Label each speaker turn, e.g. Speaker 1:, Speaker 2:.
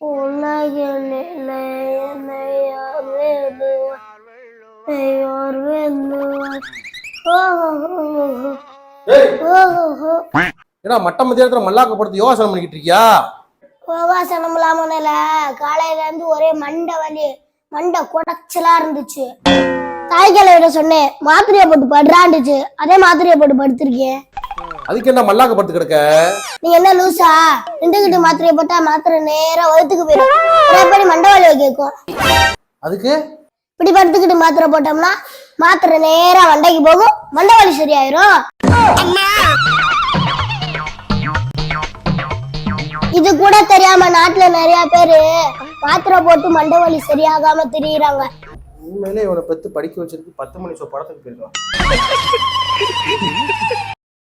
Speaker 1: உலகில்
Speaker 2: ஏன்னா மட்டம் மத்தியானத்துல மல்லாக்க படுத்து யோகாசனம் பண்ணிக்கிட்டு இருக்கியா?
Speaker 1: யோகாசனம் இல்லாமல காலையில இருந்து ஒரே மண்டை வலி மண்டை குடைச்சலா இருந்துச்சு. தாய்க்கலை சொன்னேன்? மாத்திரையை போட்டு படுறாண்டுச்சு அதே மாத்திரையை போட்டு படுத்திருக்கேன்.
Speaker 2: அதுக்கு என்ன மல்லாக்க படுத்து கிடக்க?
Speaker 1: நீங்க என்ன லூசா? ரெண்டுகிட்டு மாத்திரையை போட்டா மாத்திரை நேரா வயிற்றுக்கு போயிடும். எப்படி மண்டை வலி கேட்கும்
Speaker 2: அதுக்கு?
Speaker 1: இப்படி படுத்துக்கிட்டு மாத்திரை போட்டோம்னா மாத்திரை நேரா மண்டைக்கு போகும். மண்டை வலி சரியாயிரும். இது கூட தெரியாம நாட்டுல நிறைய பேரு மாத்திரை போட்டு மண்டை வலி சரியாகாம திரியுறாங்க.
Speaker 2: உண்மையிலே இவனை பத்து படிக்க வச்சிருக்கு பத்து மணி ஷோ படத்துக்கு போயிருக்கலாம்